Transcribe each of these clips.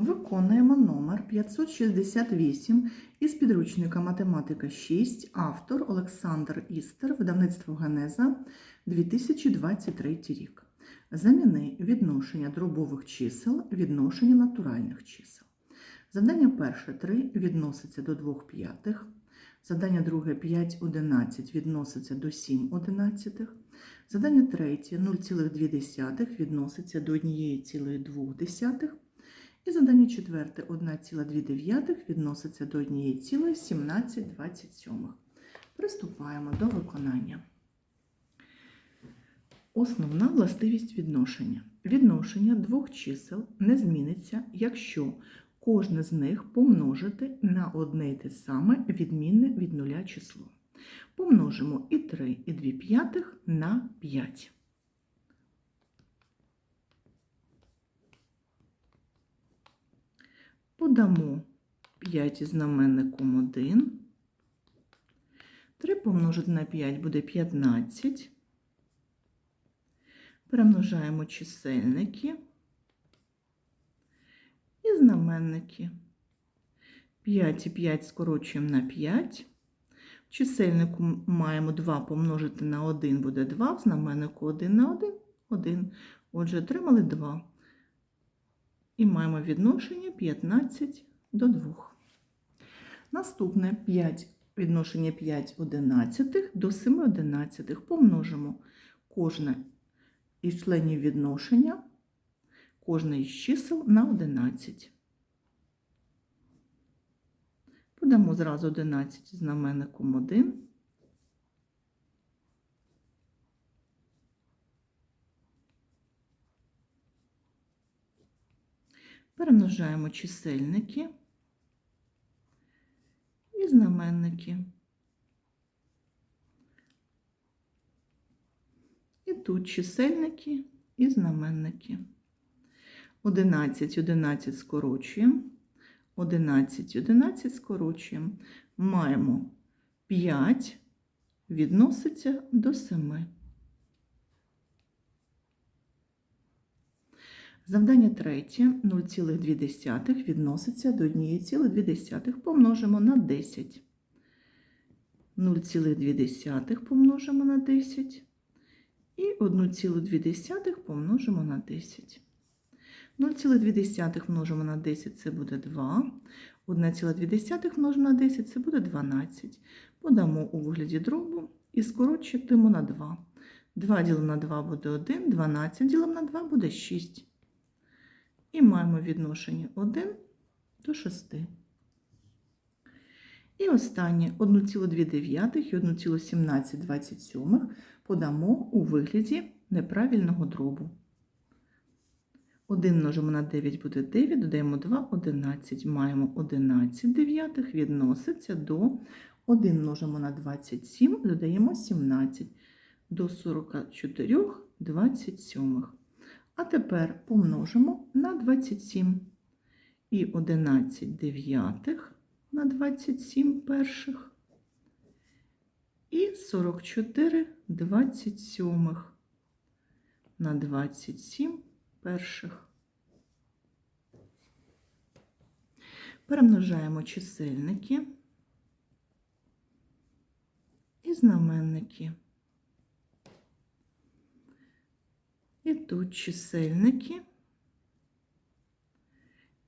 Виконуємо номер 568 із підручника Математика 6, автор Олександр Істер, видавництво Генеза 2023 рік. Заміни відношення дробових чисел, відношення натуральних чисел. Завдання перше 3 відноситься до 2 п'ятих. Завдання друге 5 одинадцять відноситься до 7 одинадцятих. Завдання третє 0,2 відноситься до 1,2. І завдання четверте 1,2 відноситься до 1,1727. Приступаємо до виконання. Основна властивість відношення. Відношення двох чисел не зміниться, якщо кожне з них помножити на одне й те саме відмінне від нуля число. Помножимо і 3, і 2 п'ятих на 5. Подамо 5 із знаменником 1. 3 помножити на 5 буде 15. Перемножаємо чисельники і знаменники. 5 і 5 скорочуємо на 5. В чисельнику маємо 2 помножити на 1 буде 2, в знаменнику 1 на 1 1. Отже, отримали 2. І маємо відношення 15 до 2. Наступне 5 відношення 5 одинадцятих до 7 одинадцятих. Помножимо кожне із членів відношення, кожне із чисел на 11. Подамо зразу 11 знаменником 1. Перемножаємо чисельники і знаменники. І тут чисельники і знаменники. 11, 11 скорочуємо. 11, 11 скорочуємо. Маємо 5 відноситься до 7. Завдання третє 0,2 відноситься до 1,2 помножимо на 10. 0,2 помножимо на 10 і 1,2 помножимо на 10. 0,2 множимо на 10 це буде 2. 1,2 множимо на 10 це буде 12. Подамо у вигляді дробу і скорочуємо на 2. 2 ділимо на 2 буде 1, 12 ділимо на 2 буде 6. І маємо відношення 1 до 6. І останнє 1,2 і 1,1727 подамо у вигляді неправильного дробу. 1 множимо на 9 буде 9, додаємо 2, 11. Маємо 11 дев'ятих, відноситься до 1 множимо на 27, додаємо 17, до 44 27. А тепер помножимо на 27 і 11 дев'ятих на 27 перших і 44 27 на 27 перших. Перемножаємо чисельники і знаменники. І тут чисельники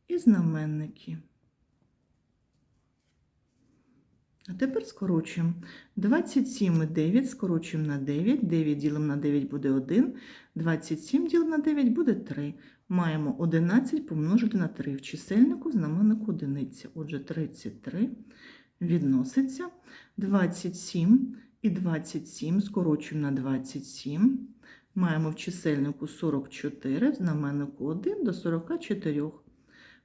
і знаменники. А тепер скорочуємо. 27 і 9 скорочуємо на 9. 9 ділимо на 9 буде 1. 27 ділимо на 9 буде 3. Маємо 11 помножити на 3. В чисельнику знаменнику одиниця. Отже, 33 відноситься. 27 і 27 скорочуємо на 27. Маємо в чисельнику 44, в знаменнику 1 до 44.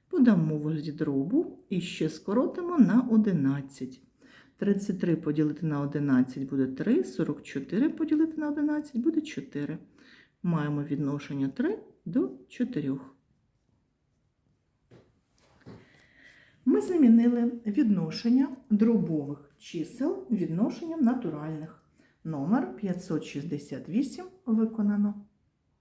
Подамо вигляді дробу і ще скоротимо на 11. 33 поділити на 11 буде 3, 44 поділити на 11 буде 4. Маємо відношення 3 до 4. Ми замінили відношення дробових чисел відношенням натуральних. Номер 568 виконано.